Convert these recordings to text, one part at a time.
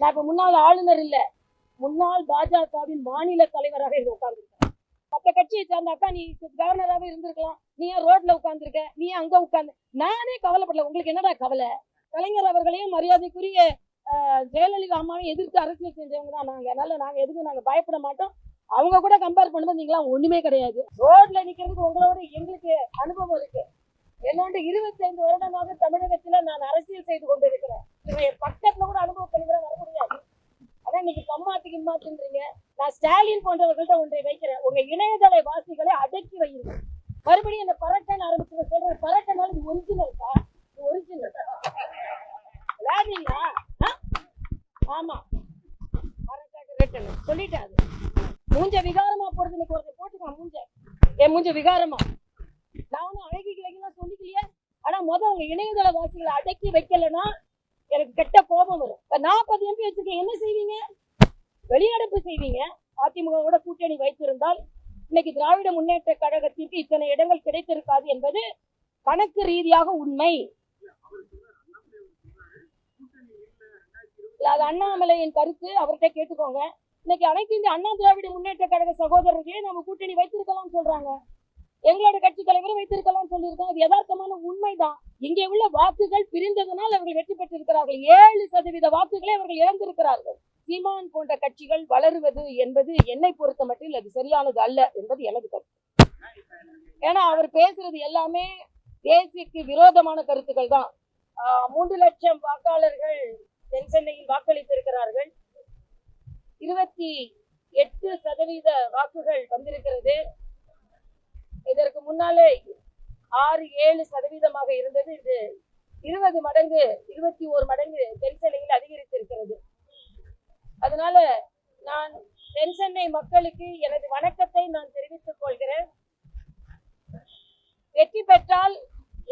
நான் இப்ப முன்னாள் ஆளுநர் இல்ல. முன்னாள் பாஜகவின் மாநில தலைவராக இது உட்கார்ந்துருக்கேன் மற்ற கட்சியை சார்ந்த அக்கா நீ கவர்னராகவே இருந்திருக்கலாம். நீ ஏன் ரோட்ல உட்கார்ந்துருக்க? நீ அங்க உட்கார்ந்து? நானே கவலைப்படல. உங்களுக்கு என்னடா கவலை? கலைஞர் அவர்களையும் மரியாதைக்குரிய ஜெயலலிதா அம்மாவையும் எதிர்த்து அரசியல் செஞ்சவங்க தான் நாங்க. அதனால நாங்க எதுக்கும் நாங்க பயப்பட மாட்டோம். அவங்க கூட கம்பேர் பண்ணும்போது நீங்களாம் ஒண்ணுமே கிடையாது. ரோட்ல நிக்கிறதுக்கு உங்களோட எங்களுக்கு அனுபவம் இருக்கு. என்னோட இருபத்தைந்து வருடமாக தமிழகத்துல நான் அரசியல் செய்து கொண்டிருக்கிறேன். இவன் என் பக்கத்துல கூட அனுபவம் பண்ணிக்கிறேன் வர முடியாது. ஆனா இன்னைக்கு கம்மாத்து கிம்மாத்துன்றீங்க. நான் ஸ்டாலின் போன்றவர்கள்ட்ட ஒன்றை வைக்கிறேன். உங்க இணையதள வாசிகளை அடக்கி வையுங்க. மறுபடியும் இந்த பரட்டன் ஆரம்பிச்சு சொல்ற பரட்டனால இது ஒரிஜினல் தான் ஒரிஜினல் விளையாடுறீங்களா? ஆ? ஆமா. பரட்டாக்கு சொல்லிட்டேன் மூஞ்ச விகாரமா போறது இன்னைக்கு ஒருத்தர் போட்டுக்கான் மூஞ்ச. என் மூஞ்ச விகாரமா? நான் வந்து அழகி கிழகிலாம் சொல்லிக்கலையே. ஆனா முதல் அவங்க இணையதள வாசிகளை அடக்கி வைக்கலன்னா எனக்கு கெட்ட கோபம் வரும். இப்ப நாற்பது எம்பி வச்சிருக்கேன். என்ன செய்வீங்க? வெளிநடப்பு செய்வீங்க. அதிமுகவோட கூட்டணி வைத்திருந்தால் இன்னைக்கு திராவிட முன்னேற்ற கழகத்திற்கு இத்தனை இடங்கள் கிடைத்திருக்காது என்பது கணக்கு ரீதியாக உண்மை. இல்ல, அது அண்ணாமலையின் கருத்து. அவர்கிட்ட கேட்டுக்கோங்க. இன்னைக்கு அனைத்து இந்திய அண்ணா திராவிட முன்னேற்ற கழக சகோதரர்களே நம்ம கூட்டணி வைத்திருக்கலாம்னு சொல்றாங்க. எங்களோட கட்சி தலைவரும் வைத்திருக்கலாம் சொல்லியிருக்காங்க. அது யதார்த்தமான உண்மைதான். இங்கே உள்ள வாக்குகள் பிரிந்ததனால் அவர்கள் வெற்றி பெற்றிருக்கிறார்கள். ஏழு சதவீத வாக்குகளை அவர்கள் இழந்திருக்கிறார்கள். சீமான் போன்ற கட்சிகள் வளருவது என்பது என்னை பொறுத்த மட்டும் அது சரியானது அல்ல என்பது எனது கருத்து. ஏன்னா அவர் பேசுறது எல்லாமே தேசியக்கு விரோதமான கருத்துக்கள் தான். ஆஹ் மூன்று லட்சம் வாக்காளர்கள் தென் சென்னையில் வாக்களித்திருக்கிறார்கள். இருபத்தி எட்டு சதவீத வாக்குகள் வந்திருக்கிறது. இதற்கு முன்னாலே ஆறு ஏழு சதவீதமாக இருந்தது. இது இருபது மடங்கு இருபத்தி ஓரு மடங்கு தென்சென்னையில் அதிகரித்திருக்கிறது. அதனால நான் தென் சென்னை மக்களுக்கு எனது வணக்கத்தை நான் தெரிவித்துக் கொள்கிறேன். வெற்றி பெற்றால்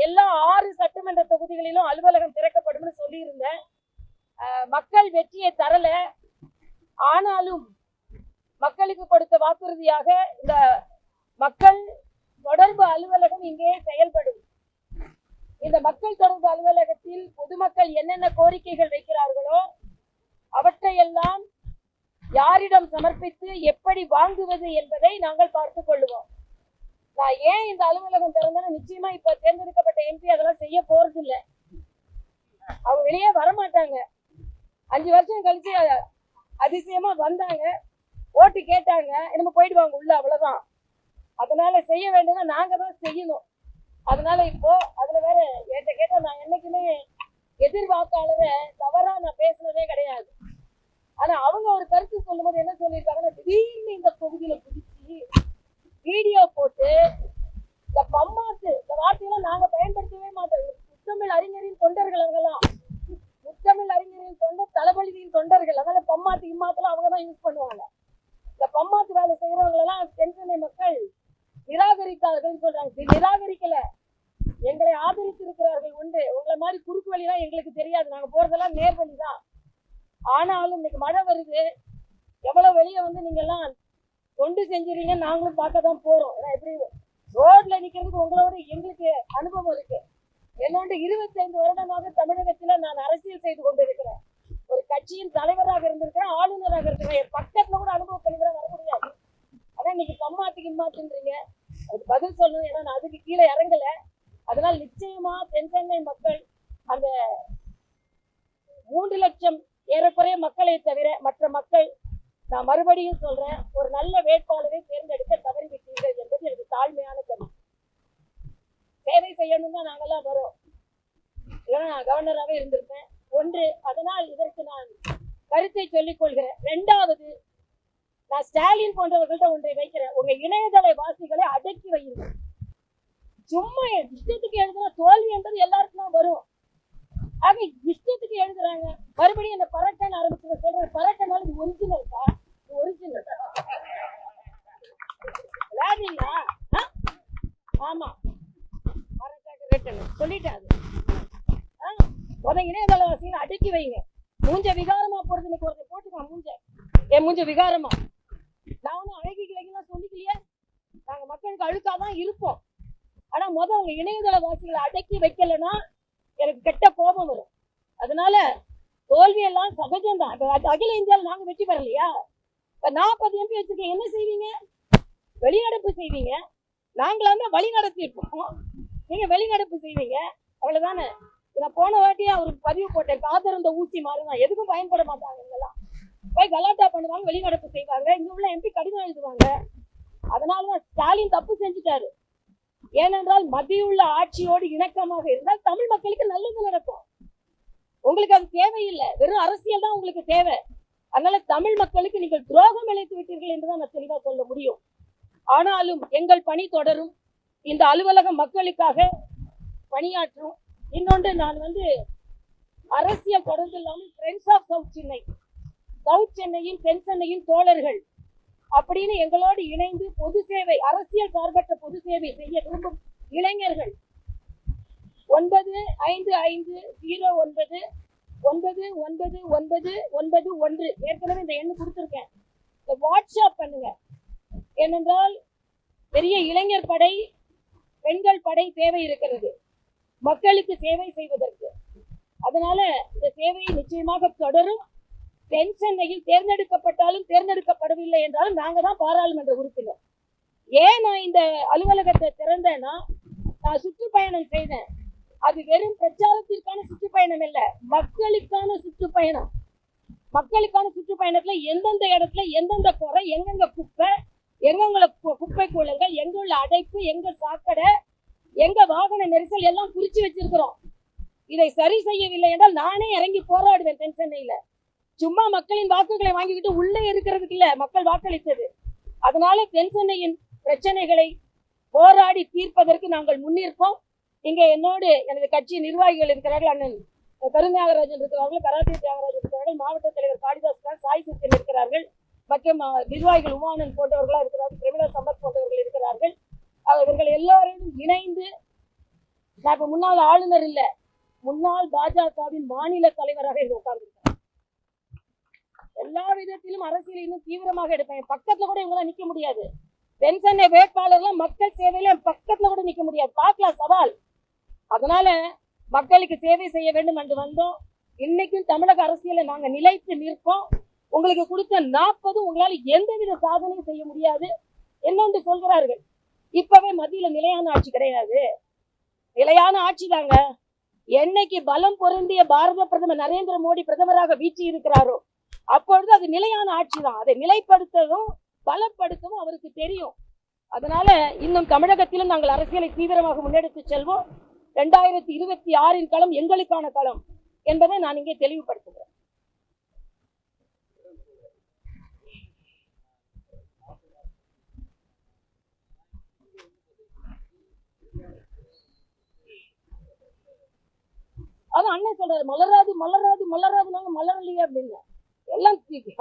எல்லா ஆறு சட்டமன்ற தொகுதிகளிலும் அலுவலகம் திறக்கப்படும்னு சொல்லியிருந்தேன். மக்கள் வெற்றியை தரல. ஆனாலும் மக்களுக்கு கொடுத்த வாக்குறுதியாக இந்த மக்கள் தொடர்பு அலுவலகம் இங்கே செயல்படும். இந்த மக்கள் தொடர்பு அலுவலகத்தில் பொதுமக்கள் என்னென்ன கோரிக்கைகள் வைக்கிறார்களோ அவற்றையெல்லாம் யாரிடம் சமர்ப்பித்து எப்படி வாங்குவது என்பதை நாங்கள் பார்த்துக் கொள்ளுவோம். நான் ஏன் இந்த அலுவலகம் திறந்தேன்னு நிச்சயமா இப்ப தேர்ந்தெடுக்கப்பட்ட எம்பி அதெல்லாம் செய்ய போறது இல்ல அவங்க வெளியே வரமாட்டாங்க. அஞ்சு வருஷம் கழிச்சு அதிசயமா வந்தாங்க. ஓட்டு கேட்டாங்க. என்னமோ போயிடுவாங்க உள்ள அவ்வளவுதான். அதனால செய்ய வேண்டியதை நாங்க தான் செய்யணும். அதனால இப்போ அதுல வேற என்கிட்ட கேட்டா நான் என்னைக்குமே எதிர்வாக்காளரை தவறா நான் பேசுனதே கிடையாது. ஆனா அவங்க ஒரு கருத்து சொல்லும்போது என்ன சொல்லியிருக்காங்கன்னா திடீர்னு இந்த தொகுதியில பிடிச்சி வீடியோ போட்டு இந்த பம்மாசு இந்த வார்த்தையெல்லாம் நாங்க பயன்படுத்தவே மாட்டோம். முத்தமிழ் அறிஞரின் தொண்டர்கள் அவங்கெல்லாம். முத்தமிழ் அறிஞரின் தொண்டர் தளபதியின் தொண்டர்கள். அதனால பம்மாத்து இம்மாத்தெல்லாம் அவங்க தான் யூஸ் பண்ணுவாங்க. இந்த பம்மாத்து வேலை செய்யறவங்க எல்லாம் தென்சென்னை மக்கள் நிராகரித்தார்கள் சொல்றாங்க. நிராகரிக்கல. எங்களை ஆதரித்து இருக்கிறார்கள் உண்டு. உங்களை மாதிரி குறுக்கு வழிலாம் எங்களுக்கு தெரியாது. நாங்க போறதெல்லாம் நேர் வழி தான் ஆனாலும் இன்னைக்கு மழை வருது. எவ்வளவு வெளியே வந்து நீங்க எல்லாம் தொண்டு செஞ்சுறீங்க நாங்களும் பார்க்க தான் போறோம். ஏன்னா எப்படி ரோட்ல நிக்கிறதுக்கு உங்களோட எங்களுக்கு அனுபவம் இருக்கு. என்னோட இருபத்தைந்து வருடமாக தமிழகத்துல நான் அரசியல் செய்து கொண்டிருக்கிறேன். ஒரு கட்சியின் தலைவராக இருந்திருக்கிறேன் ஆளுநராக இருக்கிறேன் என் பக்கத்துல கூட அனுபவம் பண்ணிக்கிறேன் வர முடியாது. ஆனா இன்னைக்கு கம்மாத்து கிம்மாத்துன்றீங்க அதுக்கு பதில் சொல்லணும். ஏன்னா நான் அதுக்கு கீழே இறங்கல. அதனால் நிச்சயமா தென் சென்னை மக்கள் அந்த மூன்று லட்சம் ஏறக்குறைய மக்களை தவிர மற்ற மக்கள் நான் மறுபடியும் சொல்றேன் ஒரு நல்ல வேட்பாளரை தேர்ந்தெடுக்க தவறிவிட்டீர்கள் என்பது எனக்கு தாழ்மையான கருத்து. சேவை செய்யணும் தான் நாங்கெல்லாம் வரோம். இல்லைன்னா நான் கவர்னராகவே இருந்திருப்பேன். ஒன்று அதனால் இதற்கு நான் கருத்தை சொல்லிக் கொள்கிறேன். ரெண்டாவது நான் ஸ்டாலின் போன்றவர்கள்ட்ட ஒன்றை வைக்கிறேன். உங்க இணையதள வாசிகளை அடக்கி வையுங்க சும்மா இஷ்டத்துக்கு எழுதுனா தோல்வி என்றது எல்லாருக்கும் தான் வரும்? ஆக இஷ்டத்துக்கு எழுதுறாங்க. மறுபடியும் இந்த பரட்டன் ஆரம்பிச்சு சொல்றேன். பரட்டனால இது ஒரிஜினல் தான். ஒரிஜினல் விளையாடுறீங்களா? ஆ? ஆமா. பரட்டாக்கு ரிட்டன் சொல்லிட்டேன் ஆ? இணையதள வாசிகளை அடக்கி வைங்க மூஞ்ச விகாரமா போறது இன்னைக்கு ஒருத்தர் போட்டுக்கான். மூஞ்ச. என் மூஞ்ச விகாரமா நான் ஒன்றும் அழகி கிழகிலாம் சொல்லிக்கலையே நாங்க அழுக்கா தான் இருப்போம் ஆனா முதல் அவங்க இணையதள வாசிகளை அடக்கி வைக்கலைன்னா எனக்கு கெட்ட கோபம் வரும். அதனால தோல்வியெல்லாம் சகஜம்தான். அகில இந்தியாவில் நாங்க வெற்றி பெறலையா? இப்ப நாற்பது எம்பி வச்சிருக்கீங்க என்ன செய்வீங்க? வெளிநடப்பு செய்வீங்க. நாங்களா தான் வழி நடத்திருப்போம் நீங்க வெளிநடப்பு செய்வீங்க. அவ்வளவுதானே. நான் போன வாட்டி அவருக்கு பதிவு போட்டேன். காத்திருந்த ஊசி மாதிரி தான் எதுக்கும் பயன்பட மாட்டாங்க இதெல்லாம் போய் கலாட்டா பண்ணுவாங்க வெளிநடப்பு செய்வாங்க. இங்க உள்ள எம்பி கடிதம் எழுதுவாங்க. அதனாலதான் ஸ்டாலின் தப்பு செஞ்சுட்டாரு. ஏனென்றால் மத்தியுள்ள ஆட்சியோடு இணக்கமாக இருந்தால் தமிழ் மக்களுக்கு நல்லது நடக்கும். உங்களுக்கு அது தேவையில்லை. வெறும் அரசியல் தான் உங்களுக்கு தேவை. அதனால தமிழ் மக்களுக்கு நீங்கள் துரோகம் இழைத்து விட்டீர்கள் என்றுதான் நான் தெளிவா சொல்ல முடியும். ஆனாலும் எங்கள் பணி தொடரும். இந்த அலுவலகம் மக்களுக்காக பணியாற்றும். இன்னொன்று நான் வந்து அரசியல் தொடர்ந்து இல்லாமல் friends of south Chennai south சென்னையின் தென் சென்னையின் தோழர்கள். அப்படின்னு எங்களோடு இணைந்து பொது சேவை அரசியல் சார்பற்ற பொது சேவை செய்ய விரும்பும் இளைஞர்கள். ஒன்பது ஐந்து ஐந்து ஜீரோ ஒன்பது ஒன்பது ஒன்பது ஒன்பது ஒன்பது ஒன்று. ஏற்கனவே இந்த எண்ணு கொடுத்துருக்கேன். இந்த வாட்ஸ்அப் பண்ணுங்க. ஏனென்றால் பெரிய இளைஞர் படை பெண்கள் படை தேவை இருக்கிறது. மக்களுக்கு சேவை செய்வதற்கு. அதனால இந்த சேவை நிச்சயமாக தொடரும். தென் சென்னையில் தேர்ந்தெடுக்கப்பட்டாலும் தேர்ந்தெடுக்கப்படவில்லை என்றாலும் நாங்க தான் பாராளுமன்ற உறுப்பினர். ஏன் நான் இந்த அலுவலகத்தை திறந்தேன்னா நான் சுற்றுப்பயணம் செய்தேன். அது வெறும் பிரச்சாரத்திற்கான சுற்றுப்பயணம் இல்லை மக்களுக்கான சுற்றுப்பயணம். மக்களுக்கான சுற்றுப்பயணத்துல எந்தெந்த இடத்துல எந்தெந்த குறை எங்கெங்க குப்பை எங்கெங்களை கு- குப்பை கூலங்கள் எங்குள்ள அடைப்பு எங்க சாக்கடை எங்க வாகன நெரிசல் எல்லாம் குறிச்சு வச்சிருக்கிறோம். இதை சரி செய்யவில்லை என்றால் நானே இறங்கி போராடுவேன் தென் சென்னையில சும்மா மக்களின் வாக்குகளை வாங்கிக்கிட்டு உள்ளே இருக்கிறதுக்கு இல்ல மக்கள் வாக்களித்தது. அதனால தென் சென்னையின் பிரச்சனைகளை போராடி தீர்ப்பதற்கு நாங்கள் முன்னிற்போம். இங்கே என்னோடு எனது கட்சி நிர்வாகிகள் இருக்கிறார்கள் அண்ணன் கருநாகராஜன் இருக்கிறார்கள் கராத்தே தியாகராஜன் இருக்கிறார்கள் மாவட்ட தலைவர் காளிதாஸ் கான் சாய் சித்தன் இருக்கிறார்கள் மற்றும் நிர்வாகிகள் உமானன் போன்றவர்களாக இருக்கிறார்கள் பிரமிளா சம்பத் போன்றவர்கள் இருக்கிறார்கள். இவர்கள் எல்லாரையும் இணைந்து நான் இப்போ முன்னாள் ஆளுநர் இல்லை முன்னாள் பாஜகவின் மாநில தலைவராக இங்க உட்கார்ந்து எல்லா விதத்திலும் அரசியல் இன்னும் தீவிரமாக எடுப்பேன். என் பக்கத்துல கூட இவங்களாம் நிக்க முடியாது. பென்சன் வேட்பாளர்லாம் மக்கள் சேவையில என் பக்கத்துல கூட நிக்க முடியாது. பார்க்கலாம் சவால். அதனால மக்களுக்கு சேவை செய்ய வேண்டும் என்று வந்தோம். இன்னைக்கும் தமிழக அரசியலை நாங்க நிலைத்து நிற்போம். உங்களுக்கு கொடுத்த நாற்பது உங்களால எந்தவித சாதனையும் செய்ய முடியாது. என்னென்று சொல்கிறார்கள் இப்பவே மத்தியில நிலையான ஆட்சி கிடையாது. நிலையான ஆட்சி தாங்க. என்னைக்கு பலம் பொருந்திய பாரத பிரதமர் நரேந்திர மோடி பிரதமராக வீச்சு இருக்கிறாரோ அப்பொழுது அது நிலையான ஆட்சி தான். அதை நிலைப்படுத்தவும் பலப்படுத்தவும் அவருக்கு தெரியும். அதனால இன்னும் தமிழகத்திலும் நாங்கள் அரசியலை தீவிரமாக முன்னெடுத்து செல்வோம். ரெண்டாயிரத்தி இருபத்தி ஆறின் களம் எங்களுக்கான களம் என்பதை நான் இங்கே தெளிவுபடுத்துகிறேன். அது அண்ணன் சொல்றாரு மலராது மலராது மலராது நாங்க மலரலையே அப்படின்னு. எல்லாம் தூக்கி-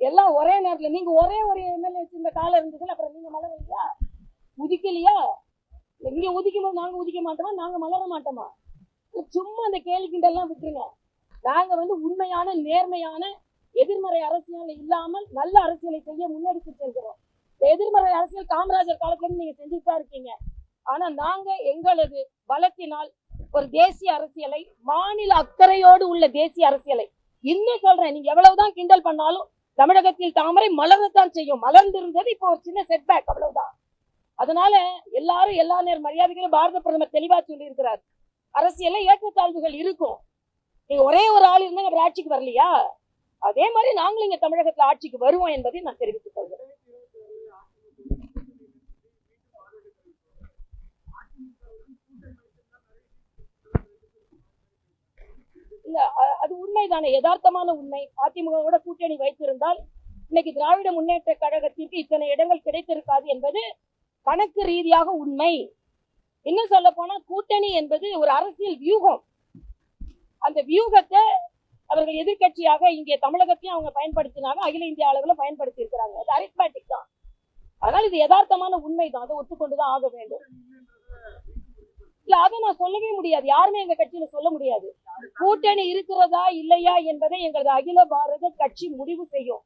எல்லாம் ஒரே நேரத்தில் நீங்க ஒரே ஒரு எம்எல்ஏ வச்சிருந்த காலம் இருந்ததுல அப்புறம் நீங்க மலரலையா உதிக்கலையா? இங்க உதிக்கும் போது நாங்க உதிக்க மாட்டோமா? நாங்க மலர மாட்டோமா? சும்மா அந்த கேலி கிண்டெல்லாம் விட்டுருங்க. நாங்க வந்து உண்மையான நேர்மையான எதிர்மறை அரசியல் இல்லாமல் நல்ல அரசியலை செய்ய முன்னெடுத்து செல்கிறோம் இந்த எதிர்மறை அரசியல் காமராஜர் காலத்துல நீங்கள் நீங்க செஞ்சுட்டு தான் இருக்கீங்க. ஆனா நாங்க எங்களது பலத்தினால் ஒரு தேசிய அரசியலை மாநில அக்கறையோடு உள்ள தேசிய அரசியலை இன்னும் சொல்றேன் நீங்க எவ்வளவுதான் கிண்டல் பண்ணாலும் தமிழகத்தில் தாமரை மலரத்தான் செய்யும். மலர்ந்திருந்தது இப்போ ஒரு சின்ன செட்பேக் அவ்வளவுதான். அதனால எல்லாரும் எல்லா நேர மரியாதைகளும் பாரத பிரதமர் தெளிவா சொல்லி இருக்கிறார் அரசியல்ல ஏற்றத்தாழ்வுகள் இருக்கும். நீங்க ஒரே ஒரு ஆள் இருந்தாங்க அப்புறம் ஆட்சிக்கு வரலையா? அதே மாதிரி நாங்களும் இங்க தமிழகத்துல ஆட்சிக்கு வருவோம் என்பதை நான் தெரிவித்துக் கொள்கிறேன். இல்ல அது உண்மைதானே? யதார்த்தமான உண்மை. அதிமுகவோட கூட்டணி வைத்திருந்தால் இன்னைக்கு திராவிட முன்னேற்ற கழகத்திற்கு இத்தனை இடங்கள் கிடைத்திருக்காது என்பது கணக்கு ரீதியாக உண்மை. இன்னும் சொல்ல போனா கூட்டணி என்பது ஒரு அரசியல் வியூகம். அந்த வியூகத்தை அவர்கள் எதிர்க்கட்சியாக இங்கே தமிழகத்தையும் அவங்க பயன்படுத்தினாங்க அகில இந்திய அளவில் பயன்படுத்தி இருக்கிறாங்க அது அரித்மேட்டிக் தான். அதனால இது யதார்த்தமான உண்மை தான் அதை ஒத்துக்கொண்டுதான் ஆக வேண்டும். இல்ல அதை நான் சொல்லவே முடியாது. யாருமே எங்க கட்சியில சொல்ல முடியாது. கூட்டணி இருக்கிறதா இல்லையா என்பதை எங்களது அகில பாரத கட்சி முடிவு செய்யும்.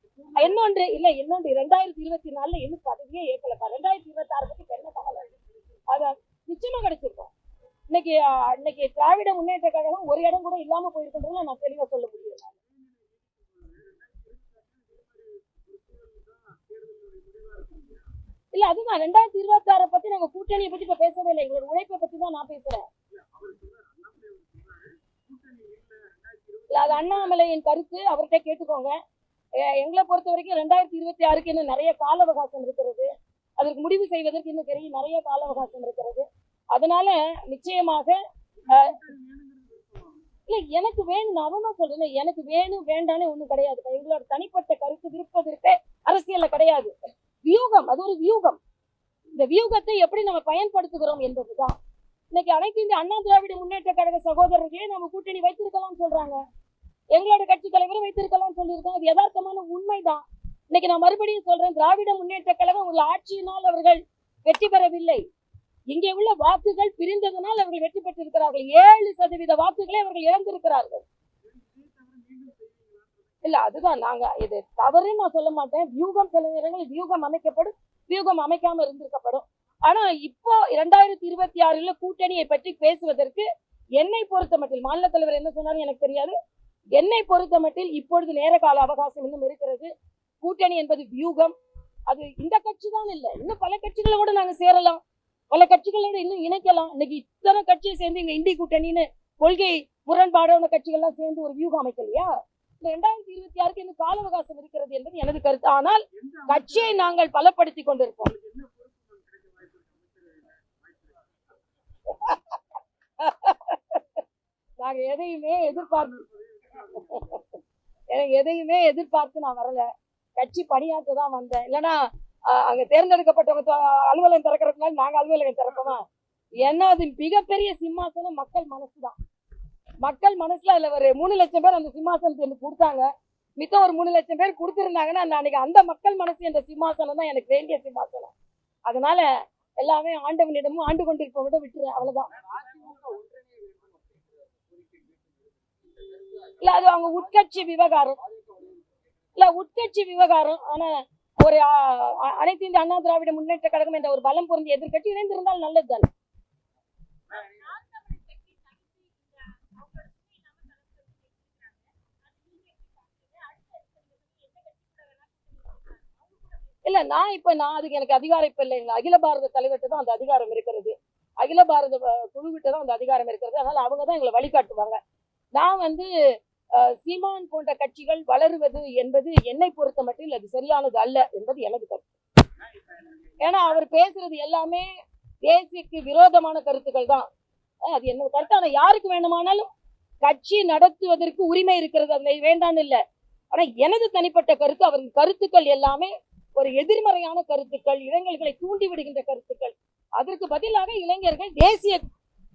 இன்னொன்று இல்ல இன்னொன்று ரெண்டாயிரத்தி இருபத்தி நாலுல இன்னும் பதவியே ஏற்கலப்பா ரெண்டாயிரத்தி இருபத்தி ஆறு பத்தி என்ன தகவல்? அத நிச்சயமா கிடைச்சிருக்கோம். இன்னைக்கு இன்னைக்கு திராவிட முன்னேற்ற கழகம் ஒரு இடம் கூட இல்லாம போயிருக்கின்றதுல நான் தெளிவா சொல்ல முடியும். இல்ல அதுதான். ரெண்டாயிரத்தி இருபத்தி ஆறை பத்தி நாங்க கூட்டணியை பத்தி இப்ப பேசவே இல்லை. எங்களோட உழைப்பை பத்தி தான் நான் பேசுறேன். அது அண்ணாமலையின் கருத்து. அவர்கிட்ட கேட்டுக்கோங்க. எங்களை பொறுத்த வரைக்கும் ரெண்டாயிரத்தி இருபத்தி ஆறுக்கு இன்னும் நிறைய கால அவகாசம் இருக்கிறது. அதற்கு முடிவு செய்வதற்கு இன்னும் பெரிய நிறைய கால அவகாசம் இருக்கிறது. அதனால நிச்சயமாக அஹ், இல்ல எனக்கு வேணும் நான் அதான் சொல்றேன். எனக்கு வேணும் வேண்டானே ஒண்ணும் கிடையாது. எங்களோட தனிப்பட்ட கருத்து விருப்ப விருப்பே அரசியல்ல கிடையாது. வியூகம் அது ஒரு வியூகம். இந்த வியூகத்தை எப்படி நம்ம பயன்படுத்துகிறோம் என்பதுதான். இன்னைக்கு அனைத்து இந்திய அண்ணா திராவிட முன்னேற்ற கழக சகோதரர்களே நம்ம கூட்டணி வைத்திருக்கலாம் சொல்றாங்க. எங்களோட கட்சி தலைவரும் வைத்திருக்கலாம் சொல்லியிருக்காங்க. அது யதார்த்தமான உண்மைதான். இன்னைக்கு நான் மறுபடியும் சொல்றேன் திராவிட முன்னேற்ற கழகம் உள்ள ஆட்சியினால் அவர்கள் வெற்றி பெறவில்லை. இங்கே உள்ள வாக்குகள் பிரிந்ததனால் அவர்கள் வெற்றி பெற்றிருக்கிறார்கள். ஏழு சதவீத வாக்குகளை அவர்கள் இழந்திருக்கிறார்கள். இல்ல அதுதான் நாங்க இது தவறுன்னு நான் சொல்ல மாட்டேன். வியூகம் சில நேரங்களில் வியூகம் அமைக்கப்படும் வியூகம் அமைக்காம இருந்திருக்கப்படும். ஆனா இப்போ இரண்டாயிரத்தி இருபத்தி ஆறுல கூட்டணியை பற்றி பேசுவதற்கு என்னை பொறுத்த மட்டில் மாநில தலைவர் என்ன சொன்னாரு எனக்கு தெரியாது. என்னை பொறுத்த மட்டில் இப்பொழுது நேர கால அவகாசம் இன்னும் இருக்கிறது. கூட்டணி என்பது வியூகம். அது இந்த கட்சி தான் இல்ல. இன்னும் பல கட்சிகளை கூட நாங்க சேரலாம். பல கட்சிகளோட இன்னும் இணைக்கலாம். இன்னைக்கு இத்தனை கட்சியை சேர்ந்து இங்க இந்தி கூட்டணின்னு கொள்கை முரண்பாடான கட்சிகள்லாம் சேர்ந்து ஒரு வியூகம் அமைக்கலையா? இந்த ரெண்டாயிரத்தி இருபத்தி ஆறுக்கு இன்னும் கால அவகாசம் இருக்கிறது என்பது எனது கருத்து. ஆனால் கட்சியை நாங்கள் பலப்படுத்தி கொண்டிருப்போம். நாங்க எதையுமே எதிர்பார்த்து எனக்கு எதையுமே எதிர்பார்த்து நான் வரல. கட்சி பணியாற்ற தான் வந்தேன். இல்லைன்னா அங்க தேர்ந்தெடுக்கப்பட்டவங்க அலுவலகம் திறக்கிறதுனால நாங்க அலுவலகம் திறப்போமா? ஏன்னா அது மிகப்பெரிய சிம்மாசனம் மக்கள் மனசுதான் மக்கள் மனசுல அதுல ஒரு மூணு லட்சம் பேர் அந்த சிம்மாசனத்தை எனக்கு கொடுத்தாங்க. மித்த ஒரு மூணு லட்சம் பேர் கொடுத்துருந்தாங்கன்னா நான் அன்னைக்கு அந்த மக்கள் மனசு என்ற சிம்மாசனம் தான் எனக்கு வேண்டிய சிம்மாசனம். அதனால எல்லாமே ஆண்டவனிடமும் ஆண்டு கொண்டிருப்பவங்க விட்டுறேன் அவ்வளவுதான். இல்ல அது அவங்க உட்கட்சி விவகாரம். இல்ல உட்கட்சி விவகாரம். ஆனா ஒரு அனைத்து இந்திய அண்ணா திராவிட முன்னேற்ற கழகம் என்ற ஒரு பலம் பொருந்திய எதிர்கட்சி இணைந்திருந்தால் நல்லது தானே இல்ல நான் இப்ப நான் அதுக்கு எனக்கு அதிகாரம் இப்ப இல்லைங்களா அகில பாரத தலைவர்கிட்ட தான் அந்த அதிகாரம் இருக்கிறது. அகில பாரத குழு குழுவிட்ட தான் அந்த அதிகாரம் இருக்கிறது. அதனால அவங்க தான் எங்களை வழிகாட்டுவாங்க. நான் வந்து சீமான் போன்ற கட்சிகள் வளருவது என்பது என்னை பொறுத்த மட்டும் அது சரியானது அல்ல என்பது எனது கருத்து. ஏன்னா அவர் பேசுறது எல்லாமே தேசியக்கு விரோதமான கருத்துக்கள் தான். அது என்னோட கருத்து. ஆனா யாருக்கு வேணுமானாலும் கட்சி நடத்துவதற்கு உரிமை இருக்கிறது. அதில் வேண்டான்னு இல்ல. ஆனா எனது தனிப்பட்ட கருத்து அவரின் கருத்துக்கள் எல்லாமே ஒரு எதிர்மறையான கருத்துக்கள் இளைஞர்களை தூண்டி விடுகின்ற கருத்துக்கள் அதற்கு பதிலாக இளைஞர்கள் தேசிய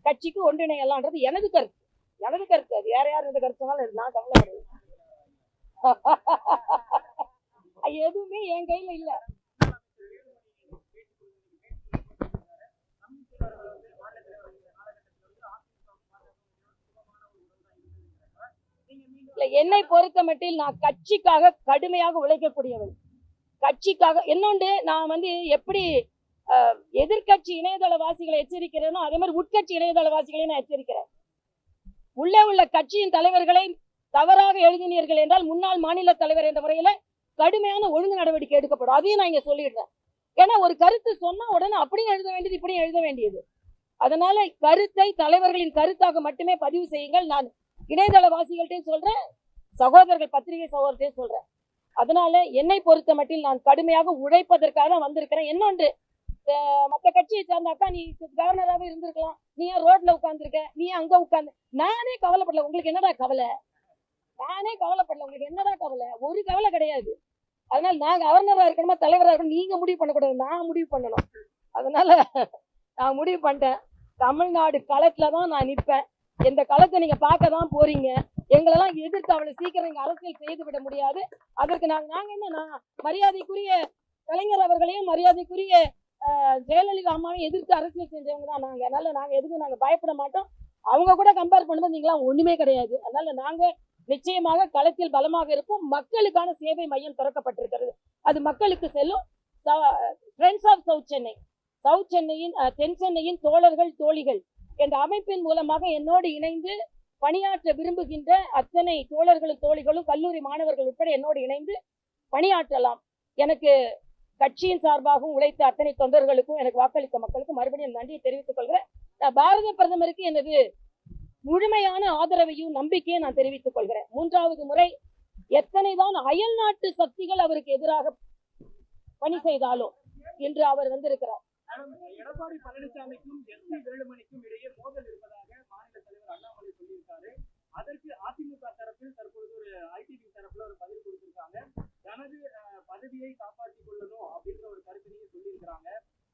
கட்சிக்கு ஒன்றிணையலான்றது எனது கருத்து. எனது கருத்து அது. வேற யார் இந்த கருத்துனாலும் நான் கவலைப்படுறேன் எதுவுமே என் கையில இல்ல. இல்ல என்னை பொறுத்த மட்டில் நான் கட்சிக்காக கடுமையாக உழைக்கக்கூடியவள் கட்சிக்காக இன்னொன்று நான் வந்து எப்படி எதிர்கட்சி எதிர்க்கட்சி இணையதள வாசிகளை எச்சரிக்கிறேனோ அதே மாதிரி உட்கட்சி இணையதளவாசிகளையும் நான் எச்சரிக்கிறேன். உள்ளே உள்ள கட்சியின் தலைவர்களை தவறாக எழுதினீர்கள் என்றால் முன்னாள் மாநில தலைவர் என்ற முறையில கடுமையான ஒழுங்கு நடவடிக்கை எடுக்கப்படும். அதையும் நான் இங்க சொல்லிடுறேன். ஏன்னா ஒரு கருத்து சொன்னா உடனே அப்படியும் எழுத வேண்டியது இப்படியும் எழுத வேண்டியது. அதனால கருத்தை தலைவர்களின் கருத்தாக மட்டுமே பதிவு செய்யுங்கள். நான் இணையதள வாசிகள்கிட்டையும் சொல்றேன் சகோதரர்கள் பத்திரிகை சகோதரத்தையும் சொல்றேன். அதனால என்னை பொறுத்த மட்டில் நான் கடுமையாக உழைப்பதற்காக தான் வந்திருக்கிறேன். இன்னொன்று மற்ற கட்சியை சார்ந்தாக்கா நீ கவர்னராகவே இருந்திருக்கலாம். நீ ஏன் ரோட்ல உட்காந்துருக்க நீ அங்க உட்காந்து நானே கவலைப்படல. உங்களுக்கு என்னடா கவலை? நானே கவலைப்படல. உங்களுக்கு என்னடா கவலை? ஒரு கவலை கிடையாது. அதனால நான் கவர்னரா இருக்கணுமா தலைவரா இருக்கணும் நீங்க முடிவு பண்ணக்கூடாது. நான் முடிவு பண்ணணும். அதனால நான் முடிவு பண்ணிட்டேன். தமிழ்நாடு களத்துல தான் நான் நிற்பேன். இந்த களத்தை நீங்க பார்க்க தான் போறீங்க. எங்களெல்லாம் எதிர்த்து அவளை சீக்கிரம் இங்க அரசியல் செய்து விட முடியாது. அதற்கு நாங்க நாங்க என்ன நான் மரியாதைக்குரிய கலைஞர் அவர்களையும் மரியாதைக்குரிய ஜெயலலிதா அம்மாவையும் எதிர்த்து அரசியல் செஞ்சவங்க தான் நாங்க. அதனால நாங்க எதுக்கும் நாங்க பயப்பட மாட்டோம். அவங்க கூட கம்பேர் பண்ணும்போது நீங்களாம் ஒண்ணுமே கிடையாது. அதனால நாங்க நிச்சயமாக களத்தில் பலமாக இருப்போம். மக்களுக்கான சேவை மையம் திறக்கப்பட்டிருக்கிறது. அது மக்களுக்கு செல்லும். Friends of south Chennai south சென்னையின் தென் சென்னையின் தோழர்கள் தோழிகள் என்ற அமைப்பின் மூலமாக என்னோடு இணைந்து பணியாற்ற விரும்புகின்ற அத்தனை தோழர்களும் தோழிகளும் கல்லூரி மாணவர்கள் உட்பட என்னோடு இணைந்து பணியாற்றலாம். எனக்கு கட்சியின் சார்பாகவும் உழைத்த அத்தனை தொண்டர்களுக்கும் எனக்கு வாக்களித்த மக்களுக்கும் மறுபடியும் நன்றியை தெரிவித்துக் கொள்கிறேன். நான் பாரத பிரதமருக்கு எனது முழுமையான ஆதரவையும் நம்பிக்கையும் நான் தெரிவித்துக் கொள்கிறேன். மூன்றாவது முறை எத்தனைதான் அயல் நாட்டு சக்திகள் அவருக்கு எதிராக பணி செய்தாலும் இன்று அவர் வந்திருக்கிறார். எடப்பாடி பழனிசாமிக்கும் எஸ் பி வேலுமணிக்கும் இடையே மோதல் இருப்பதாக மாநில தலைவர் அண்ணாமலை சொல்லியிருக்காரு அதற்கு அதிமுக தரப்பில் தற்பொழுது ஒரு ஐடிவி தரப்புல ஒரு பதில் கொடுத்திருக்காங்க தனது அஹ், பதவியை காப்பாற்றிக் கொள்ளணும் அப்படின்ற ஒரு கருத்தினையும் சொல்லியிருக்கிறாங்க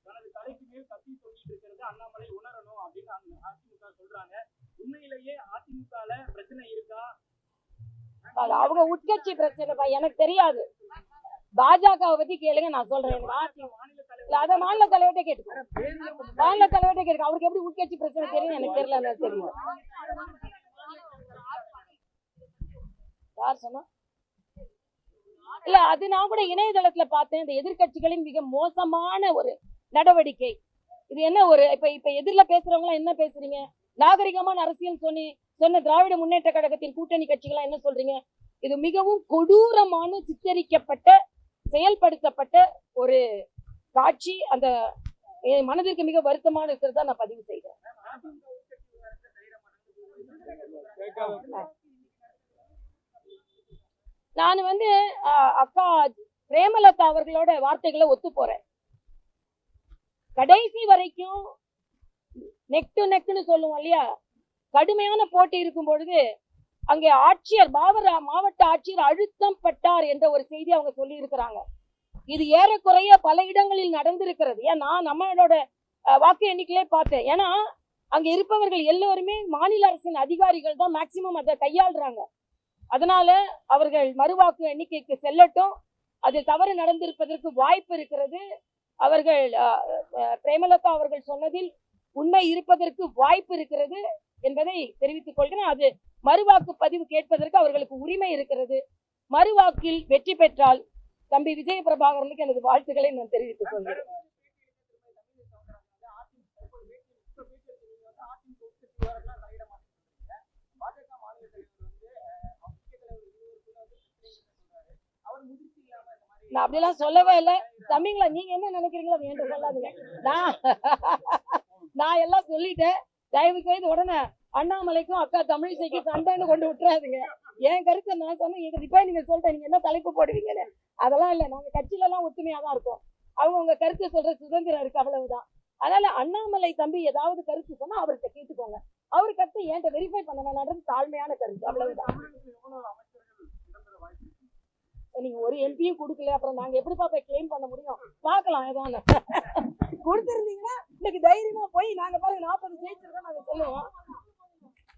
தனது தலைக்கு மேல் கத்தி தொங்கிட்டு இருக்கிறது அண்ணாமலை உணரணும் அப்படின்னு அந்த அதிமுக சொல்றாங்க உண்மையிலேயே அதிமுகல பிரச்சனை இருக்கா அது அவங்க உட்கட்சி பிரச்சனைப்பா எனக்கு தெரியாது. பாஜகவை பத்தி கேளுங்க நான் சொல்றேன். இல்ல அத மாநில தலைவர்கிட்ட கேட்டுக்கோ. மாநில தலைவர்கிட்ட கேட்க அவருக்கு எப்படி உட்கட்சி பிரச்சனை தெரியும் எனக்கு தெரியல தெரியும். யார் சொன்னா? இல்ல அது நான் கூட இணையதளத்துல பார்த்தேன். இந்த எதிர்க்கட்சிகளின் மிக மோசமான ஒரு நடவடிக்கை. இது என்ன ஒரு இப்ப இப்ப எதிர்ல பேசுறவங்க என்ன பேசுறீங்க? நாகரிகமான அரசியல் சொன்னி சொன்ன திராவிட முன்னேற்ற கழகத்தின் கூட்டணி கட்சிகள் என்ன சொல்றீங்க? இது மிகவும் கொடூரமான சித்தரிக்கப்பட்ட செயல்படுத்தப்பட்ட ஒரு காட்சி. அந்த என் மனதிற்கு மிக வருத்தமான இருக்கிறதா நான் பதிவு செய்கிறேன். நான் வந்து அக்கா பிரேமலதா அவர்களோட வார்த்தைகளை ஒத்து போறேன். கடைசி வரைக்கும் நெக் டு நெக்னு சொல்லுவோம் இல்லையா? கடுமையான போட்டி இருக்கும் பொழுது அங்கே ஆட்சியர் மாவட்ட மாவட்ட ஆட்சியர் அழுத்தம் பட்டார் என்ற ஒரு செய்தி அவங்க சொல்லி இருக்கிறாங்க இது ஏறக்குறைய பல இடங்களில் நடந்திருக்கிறது. ஏன்னா நான் நம்மளோட வாக்கு எண்ணிக்கையிலே பார்த்தேன். ஏன்னா அங்க இருப்பவர்கள் எல்லோருமே மாநில அரசின் அதிகாரிகள் தான் மேக்சிமம் அதை கையாளுறாங்க. அதனால அவர்கள் மறுவாக்கு எண்ணிக்கைக்கு செல்லட்டும். அதில் தவறு நடந்திருப்பதற்கு வாய்ப்பு இருக்கிறது. அவர்கள் அஹ், பிரேமலதா அவர்கள் சொன்னதில் உண்மை இருப்பதற்கு வாய்ப்பு இருக்கிறது என்பதை தெரிவித்துக் கொள்கிறேன். அது மறுவாக்கு பதிவு கேட்பதற்கு அவர்களுக்கு உரிமை இருக்கிறது. மறுவாக்கில் வெற்றி பெற்றால் தம்பி விஜய பிரபாகரனுக்கு எனது வாழ்த்துக்களை நான் தெரிவித்துக் கொள்கிறேன். நான் அப்படிலாம் சொல்லவே இல்லை. தம்பிங்களா நீங்க என்ன நினைக்கிறீங்களோ அதை என்று சொல்லாதீங்க. நான் நான் எல்லாம் சொல்லிட்டேன் தயவு செய்து உடனே அண்ணாமலைக்கும் அக்கா தமிழிசைக்கும் சண்டைன்னு கொண்டு விட்டுறாதுங்க. என் கருத்தை நான் சொன்னேன் எங்க இப்ப நீங்க சொல்லிட்டேன் நீங்க என்ன தலைப்பு போடுவீங்கன்னு. அதெல்லாம் இல்லை நாங்க கட்சியில எல்லாம் ஒத்துமையா தான் இருக்கோம். அவங்க உங்க கருத்து சொல்ற சுதந்திரம் இருக்கு அவ்வளவுதான். அதனால அண்ணாமலை தம்பி ஏதாவது கருத்து சொன்னா அவர்கிட்ட கேட்டுக்கோங்க. அவர் கருத்தை என்கிட்ட வெரிஃபை பண்ண வேணான்றது தாழ்மையான கருத்து அவ்வளவுதான். நீங்க ஒரு எம்பியும் கொடுக்கல அப்புறம் நாங்க எப்படி பாப்பா கிளைம் பண்ண முடியும்? பார்க்கலாம் ஏதாவது கொடுத்துருந்தீங்கன்னா இன்னைக்கு தைரியமா போய் நாங்க பாருங்க நாற்பது ஜெயிச்சிருக்கோம் நாங்க சொல்லுவோம்.